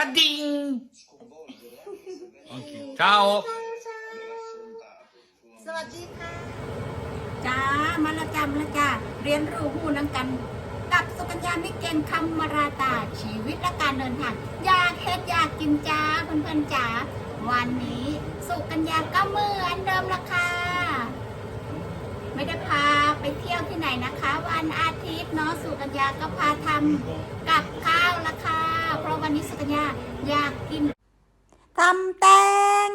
กระดิ่งโอเค ciao สวัสดีค่ะจ้ามาและจ้ามาและจ้าเรียนรู้หูนังกัน กับสุกัญญามิเกนคำมาราตาชีวิตและการเดินทางอยากเฮ็ดอยากกินจ้าเพื่อนๆจ้าวันนี้สุกัญญาก็เหมือนเดิมละค่ะไม่ได้พาไปเที่ยวที่ไหนนะคะ วันอาทิตย์เนาะสุกัญญาก็พาทำกับข้าวละค่ะเพราะวันนี้ สุกัญญาอยากกินทำแตง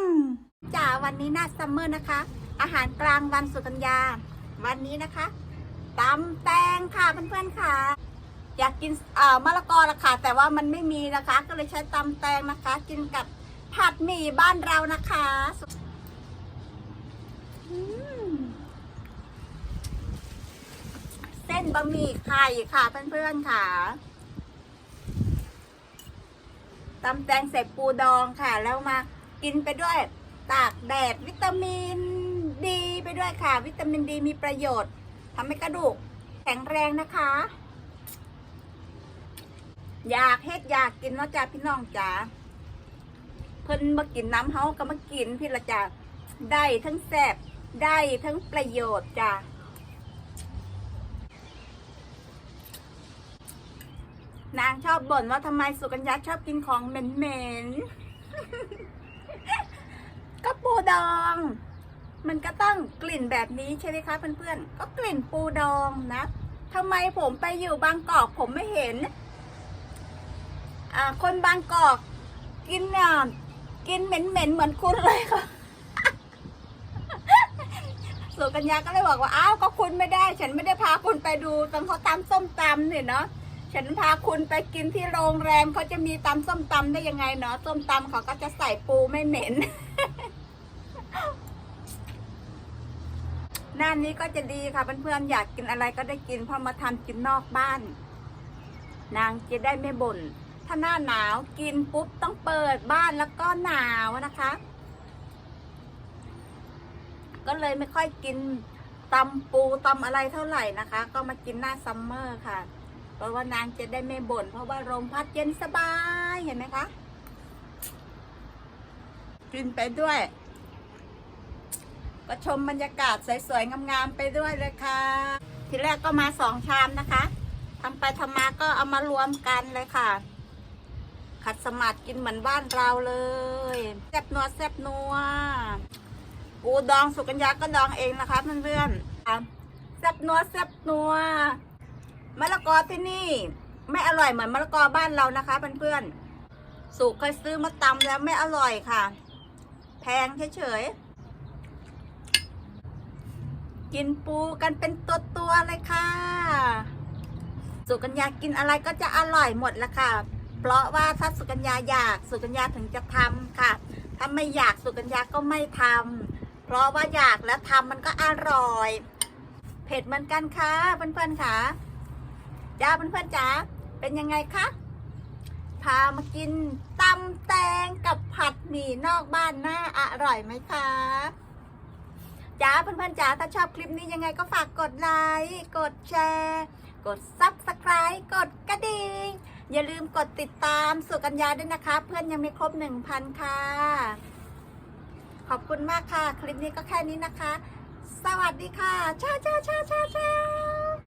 จ้าวันนี้หน้าซัมเมอร์นะคะ อาหารกลางวันสุกัญญา วันนี้นะคะตำแตงค่ะเพื่อนๆค่ะ อยากกินเอ่อมะละกอละค่ะ แต่ว่ามันไม่มีนะคะ ก็เลยใช้ตำแตงนะคะ กินกับผัดหมี่บ้านเรานะคะอืมเส้นบะหมี่ไข่ค่ะเพื่อนๆค่ะ ตำแตงใส่ปูดองค่ะ แล้วมากินไปด้วยตากแดดวิตามินดีไปด้วยค่ะ วิตามินดีมีประโยชน์ทำให้กระดูกแข็งแรงนะคะ อยากเฮ็ดอยากกินเนาะจ้าพี่น้องจ๋าเพิ่นมากินน้ำเฮาก็มากินพี่ละจ้าได้ทั้งแซ่บได้ทั้งประโยชน์จ้า นางชอบบ่นว่าทำไมสุกัญญาชอบกินของเหม็นๆ ก็ปูดอง มันก็ต้องกลิ่นแบบนี้ใช่ไหมคะเพื่อนๆ ก็กลิ่นปูดองนะทำไมผมไปอยู่บางกอกผมไม่เห็น อ่า คนบางกอก กินอะกินเหม็นๆเหมือนคุณเลยค่ะสุกัญญาก็เลยบอกว่า อ้าว ก็คุณไม่ได้ ฉันไม่ได้พาคุณไปดูตอนเขาตำส้มตำเนี่ยเนาะ ฉันพาคุณไปกินที่โรงแรมเขาจะมีตำส้มตำได้ยังไงเนาะส้มตำเขาก็จะใส่ปูไม่เหม็นหน้านี้ก็จะดีค่ะเพื่อนๆอยากกินอะไรก็ได้กินเพราะมาทำกินนอกบ้าน นางจะได้ไม่บ่นถ้าหน้าหนาวกินปุ๊บต้องเปิดบ้านแล้วก็หนาวนะคะ ก็เลยไม่ค่อยกินตำปูตำอะไรเท่าไหร่นะคะ ก็มากินหน้าซัมเมอร์ค่ะ เพราะว่านางจะได้ไม่บ่นเพราะว่าลมพัดเย็นสบายเห็นไหมคะกินไปด้วย ก็ชมบรรยากาศสวยๆงามๆไปด้วยเลยค่ะ ทีแรกก็มาสองชามนะคะทำไปทำมาก็เอามารวมกันเลยค่ะ ขัดสมาธิกินเหมือนบ้านเราเลยแซ่บนัวแซ่บนัวปูดองสุกัญญาก็ดองเองนะคะเพื่อนๆค่ะแซ่บนัวแซ่บนัว มะละกอที่นี่ ไม่อร่อยเหมือนมะละกอบ้านเรานะคะเพื่อนๆสุกเคยซื้อมาตำแล้วไม่อร่อยค่ะ แพงเฉยๆกินปูกันเป็นตัวตัวๆเลยค่ะ สุกัญญากินอะไรก็จะอร่อยหมดละค่ะ เพราะว่าถ้าสุกัญญาอยากสุกัญญาถึงจะทำค่ะถ้าไม่อยากสุกัญญาก็ไม่ทำเพราะว่าอยากแล้วทำมันก็อร่อย เผ็ดเหมือนกันค่ะเพื่อนๆค่ะ จ้าเพื่อนๆจ๋าเป็นยังไงคะพามากินตำแตงกับผัดหมี่นอกบ้านน่าอร่อยไหมคะจ้าเพื่อนๆจ๋าถ้าชอบคลิปนี้ยังไงก็ฝากกดไลค์กดแชร์ กด Subscribe กดกระดิ่งอย่าลืมกดติดตามสุกัญญาด้วยนะคะ เพื่อนยังไม่ครบ 1,000 ค่ะ ขอบคุณมากค่ะ คลิปนี้ก็แค่นี้นะคะ สวัสดีค่ะ ชาชาชาชาชา